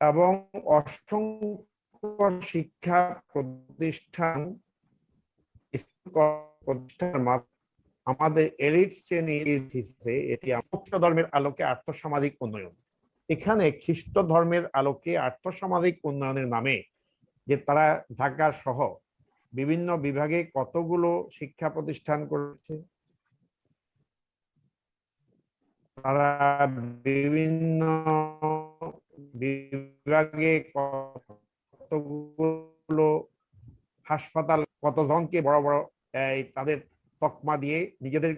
এবং অসংখ্য শিক্ষা প্রতিষ্ঠান প্রতিষ্ঠানের আমাদের এলিট শ্রেণির এটি মুক্ত ধর্মের আলোকে আর্থসামাজিক উন্নয়ন। এখানে খ্রিস্ট ধর্মের আলোকে আর্থসামাজিক উন্নয়নের নামে যে তারা ঢাকা সহ বিভিন্ন বিভাগে কতগুলো শিক্ষা প্রতিষ্ঠান করেছে, তারা বিভিন্ন বিভাগে কতগুলো হাসপাতাল, কতজনকে বড় বড় তাদের তকমা দিয়ে নিজেদের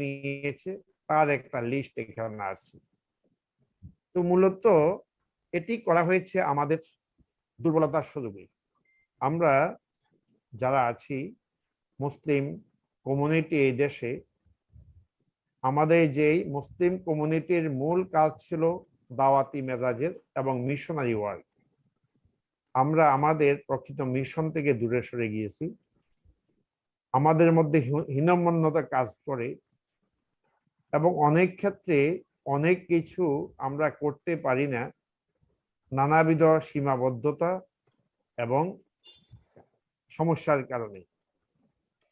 নিয়েছে, তার একটা লিস্ট এখানে আছে। তো মূলত এটি করা হয়েছে আমাদের দুর্বলতার সুযোগে। আমরা যারা আছি, মুসলিম কমিউনিটি এই দেশে, আমাদের যেই মুসলিম কমিউনিটির মূল কাজ ছিল দাওয়াতি মেজাজের এবং মিশনারি ওয়ার্ক। আমরা আমাদের প্রকৃত মিশন থেকে দূরে সরে গিয়েছি। আমাদের মধ্যে হীনমন্যতা কাজ করে এবং অনেক ক্ষেত্রে অনেক কিছু আমরা করতে পারি না। নানাবিধ সীমাবদ্ধতা এবং সমস্যার কারণে।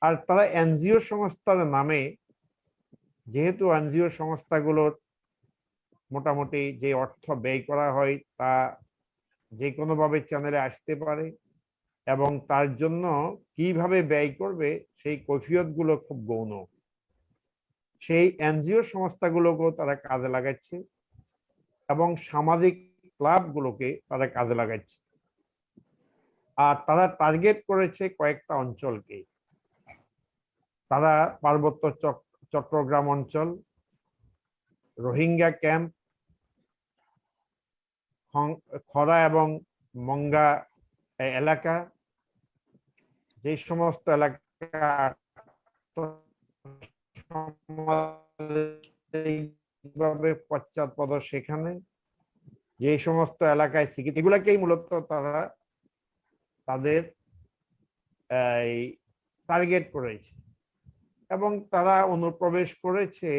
আর তারা এনজিও সংস্থার নামে, যেহেতু এনজিও সংস্থাগুলোর মোটামুটি যে অর্থ ব্যয় করা হয় তা যে কোনোভাবে চ্যানেলে আসতে পারে এবং তার জন্য কীভাবে ব্যয় করবে সেই কৈফিয়তগুলো খুব গৌণ। সেই এনজিও সংস্থাগুলোকেও তারা কাজে লাগাচ্ছে এবং সামাজিক ক্লাবগুলোকে তারা কাজে লাগাচ্ছে। আর তারা টার্গেট করেছে কয়েকটা অঞ্চলকে। তারা পার্বত্য চট্টগ্রাম অঞ্চল, রোহিঙ্গা ক্যাম্প খরা এবং মঙ্গা এলাকা, যে সমস্ত এলাকা পশ্চাৎপদ সেখানে, যে সমস্ত এলাকায় চিকিৎসা এগুলাকেই মূলত তারা তাদের টার্গেট করেছে। এবং তারা অনুপ্রবেশ করেছে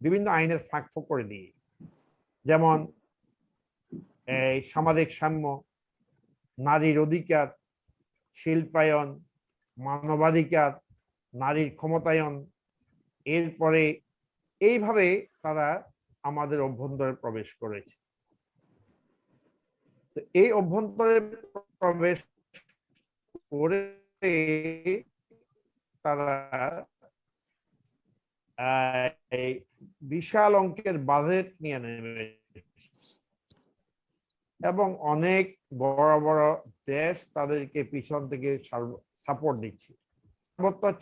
বিভিন্ন আইনের ফাঁক করে দিয়ে। যেমন এই সামাজিক সাম্য, নারীর অধিকার, শিল্পায়ন, মানবাধিকার, নারীর ক্ষমতায়ন, এরপরে এইভাবে তারা আমাদের অভ্যন্তরে প্রবেশ করেছে। এই অভ্যন্তরে প্রবেশ করে তারা বিশাল অঙ্কের বাজেট নিয়ে নেমে এবং অনেক বড় বড় দেশ তাদেরকে পিছন থেকে সাপোর্ট দিচ্ছে।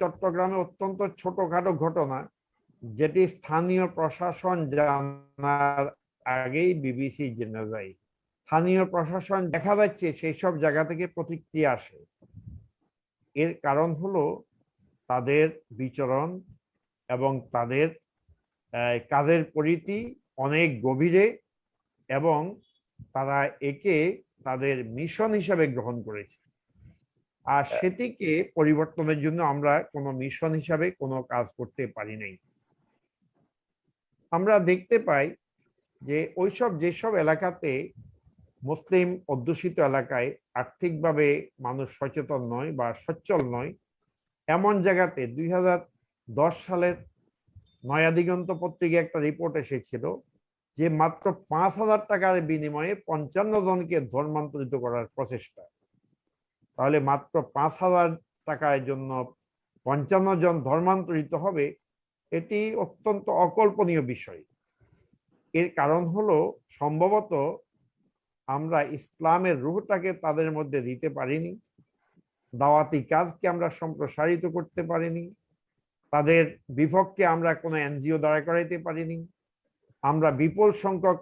চট্টগ্রামে অত্যন্ত ছোটখাটো ঘটনা, যেটি স্থানীয় প্রশাসন জানার আগেই বিবিসি জেনে যায় স্থানীয় প্রশাসন দেখা যাচ্ছে সেই সব জায়গা থেকে প্রতিক্রিয়া আসে। এর কারণ হলো তাদের বিচরণ এবং তাদের কাজের পরিধি অনেক গভীরে এবং তারা একে তাদের মিশন হিসাবে গ্রহণ করেছে। আর সেটিকে পরিবর্তনের জন্য আমরা কোনো মিশন হিসাবে কোনো কাজ করতে পারি নাই। আমরা দেখতে পাই যে ওইসব যেসব এলাকাতে মুসলিম অধ্যুষিত এলাকায় আর্থিকভাবে মানুষ সচেতন নয় বা সচ্ছল নয় এমন জায়গাতে দুই হাজার দশ সালের নয়াদিগন্ত পত্রিকা একটা রিপোর্ট এসেছিল যে মাত্র পাঁচ হাজার টাকার বিনিময়ে পঞ্চান্ন জনকে ধর্মান্তরিত করার প্রচেষ্টা। তাহলে মাত্র পাঁচ হাজার টাকার জন্য পঞ্চান্ন জন ধর্মান্তরিত হবে, এটি অত্যন্ত অকল্পনীয় বিষয়। এর কারণ হলো, সম্ভবত আমরা ইসলামের রুহটাকে তাদের মধ্যে দিতে পারিনি, দাওয়াতি কাজকে আমরা সম্প্রসারিত করতে পারিনি, তাদের বিপক্ষে আমরা কোনো এনজিও দাঁড়া করাইতে পারিনি আমরা বিপুল সংখ্যক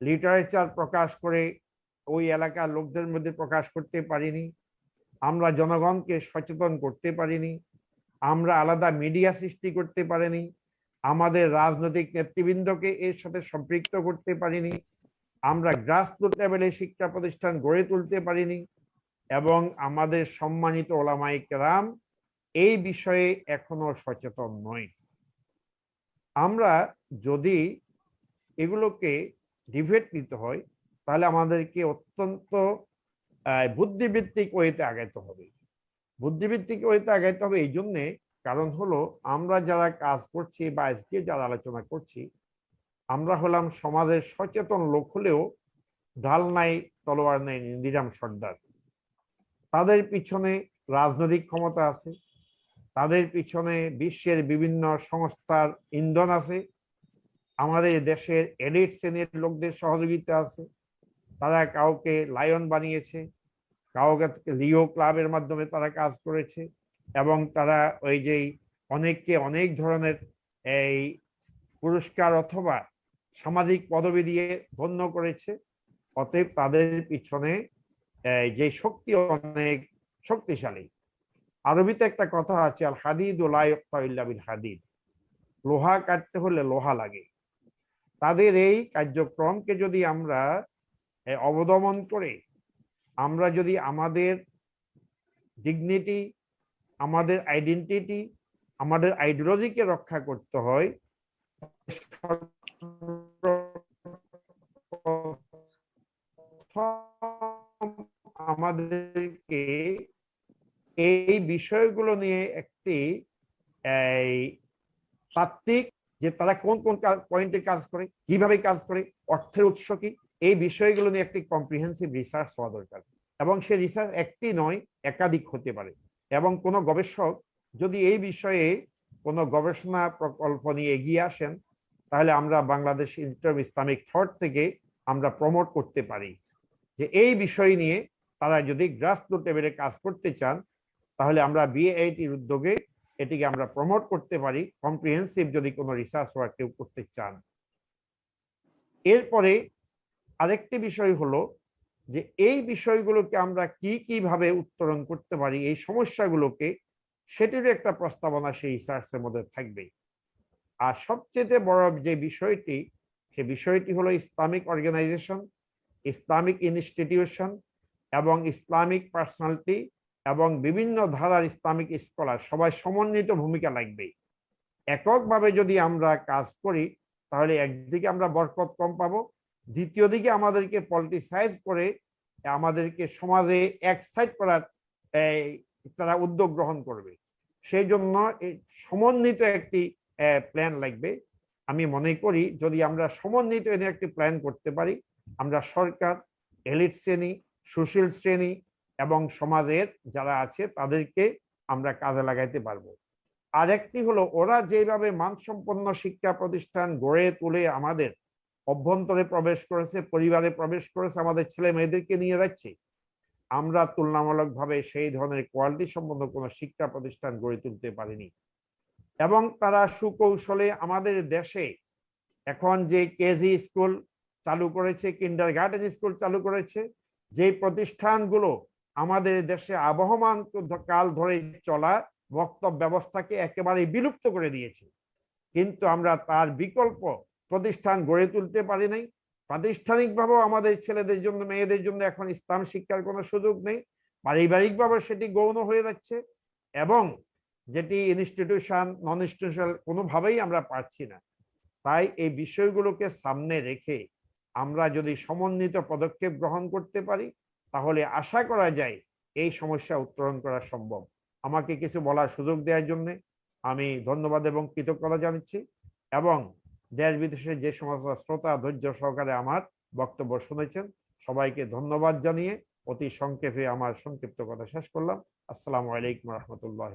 লিটারেচার প্রকাশ করে ওই এলাকার লোকদের মধ্যে প্রকাশ করতে পারিনি। আমরা জনগণকে সচেতন করতে পারিনি। আমরা আলাদা মিডিয়া সৃষ্টি করতে পারিনি। আমাদের রাজনৈতিক নেতৃবৃন্দকে এর সাথে সম্পৃক্ত করতে পারিনি। আমরা গ্রাসরুট লেভেলে শিক্ষা প্রতিষ্ঠান গড়ে তুলতে পারিনি এবং আমাদের সম্মানিত ওলামাই কেরাম এই বিষয়ে এখনও সচেতন নয়। আমরা যদি এগুলোকে ডিভেট নিতে হয়, তাহলে আমাদেরকে অত্যন্ত বুদ্ধিভিত্তিক ওয়েতে আগাইতে হবে। বুদ্ধিভিত্তিক ওয়েতে আগাইতে হবে এই জন্যে কারণ হলো আমরা যারা কাজ করছি বা আজকে যারা আলোচনা করছি, আমরা হলাম সমাজের সচেতন লোক হলেও ঢাল নাই, তলোয়ার নাই নিরাম সর্দার। তাদের পিছনে রাজনৈতিক ক্ষমতা আছে, তাদের পিছনে বিশ্বের বিভিন্ন সংস্থার ইন্ধন আছে আমাদের দেশের এলিট শ্রেণির লোকদের সহযোগিতা আছে। তারা কাউকে লায়ন বানিয়েছে, কাউকে লিও ক্লাবের মাধ্যমে তারা কাজ করেছে এবং তারা ওই যে অনেককে অনেক ধরনের এই পুরস্কার অথবা সামাজিক পদবি দিয়ে ধন্য করেছে। অতএব তাদের পিছনে যে শক্তি অনেক শক্তিশালী। আরবিতে একটা কথা আছে, আল হাদিদ ও বিল হাদিদ। লোহা কাটতে হলে লোহা লাগে। তাদের এই কার্যক্রমকে যদি আমরা অবদমন করে, আমরা যদি আমাদের ডিগনিটি আমাদের আইডেন্টিটি আমাদের আইডিওলজিকে রক্ষা করতে হয় আমাদেরকে এই বিষয়গুলো নিয়ে একটি, এই, তাত্ত্বিক যে তারা কোন কোন পয়েন্টে কাজ করে, কীভাবে কাজ করে, অর্থের উৎস কি? এই বিষয়গুলো নিয়ে একটি কম্প্রিহেন্সিভ রিসার্চ হওয়া দরকার। এবং সে রিসার্চ একটি নয়, একাধিক হতে পারে। এবং কোনো গবেষক যদি এই বিষয়ে কোনো গবেষণা প্রকল্প নিয়ে এগিয়ে আসেন, তাহলে আমরা বাংলাদেশ অফ ইসলামিক থট থেকে আমরা প্রমোট করতে পারি। যে এই বিষয় নিয়ে তারা যদি গ্রাসরুট লেভেলে কাজ করতে চান, তাহলে আমরা বিএআইটির উদ্যোগে এটিকে আমরা প্রমোট করতে পারি কম্প্রিহেন্সিভ যদি কোনো রিসার্চ ওয়ার্ক কেউ করতে চান। এরপরে আরেকটি বিষয় হলো যে এই বিষয়গুলোকে আমরা কি কীভাবে উত্তরণ করতে পারি, এই সমস্যাগুলোকে, সেটিরও একটা প্রস্তাবনা সেই রিসার্চের মধ্যে থাকবে আর সবচেয়ে বড় যে বিষয়টি, সে বিষয়টি হলো ইসলামিক অর্গানাইজেশন ইসলামিক ইনস্টিটিউশন এবং ইসলামিক পার্সোনালিটি এবং বিভিন্ন ধারার ইসলামিক স্কলার সবাই সমন্বিত ভূমিকা লাগবে এককভাবে যদি আমরা কাজ করি, তাহলে একদিকে আমরা বরকত কম পাবো, দ্বিতীয় দিকে আমাদেরকে পলিটিসাইজ করে আমাদেরকে সমাজে এক সাইড করার তারা উদ্যোগ গ্রহণ করবে। সেই জন্য সমন্বিত একটি প্ল্যান লাগবে। আমি মনে করি যদি আমরা সমন্বিত এনে একটি প্ল্যান করতে পারি, আমরা সরকার এলিট শ্রেণি, সুশীল শ্রেণি এবং সমাজের যারা আছে তাদেরকে আমরা কাজে লাগাইতে পারব। আর একটি হলো, ওরা যেভাবে মানসম্পন্ন শিক্ষা প্রতিষ্ঠান গড়ে তুলে আমাদের অভ্যন্তরে প্রবেশ করেছে, পরিবারে প্রবেশ করেছে, আমাদের ছেলে মেয়েদেরকে নিয়ে যাচ্ছে, আমরা তুলনামূলকভাবে সেই ধরনের কোয়ালিটি সম্পন্ন কোনো শিক্ষা প্রতিষ্ঠান গড়ে তুলতে পারিনি। এবং তারা সুকৌশলে আমাদের দেশে এখন যে কেজি স্কুল চালু করেছে কিন্ডার গার্ডেন স্কুল চালু করেছে যে প্রতিষ্ঠানগুলো আমাদের দেশে আবহমান কাল ধরে চলা বক্তব্য ব্যবস্থাকে একেবারে বিলুপ্ত করে দিয়েছে। কিন্তু আমরা তার বিকল্প প্রতিষ্ঠান গড়ে তুলতে পারি নাই। প্রাতিষ্ঠানিকভাবেও আমাদের ছেলেদের জন্য, মেয়েদের জন্য এখন ইসলাম শিক্ষার কোনো সুযোগ নেই। পারিবারিকভাবে সেটি গৌণ হয়ে যাচ্ছে এবং যেটি ইনস্টিটিউশন নন ইনস্টিটিউশনাল কোনোভাবেই আমরা পাচ্ছি না। তাই এই বিষয়গুলোকে সামনে রেখে আমরা যদি সমন্বিত পদক্ষেপ গ্রহণ করতে পারি তাহলে আশা করা যায় এই সমস্যা উত্তরণ করা সম্ভব। আমাকে কিছু বলার সুযোগ দেওয়ার জন্য আমি ধন্যবাদ এবং কৃতজ্ঞতা জানাচ্ছি এবং দেশ বিদেশে যে সমস্ত শ্রোতা ধৈর্য সহকারে আমার বক্তব্য শুনেছেন, সবাইকে ধন্যবাদ জানিয়ে অতি সংক্ষেপে আমার সংক্ষিপ্ত কথা শেষ করলাম। আসসালামু আলাইকুম রহমতুল্লাহ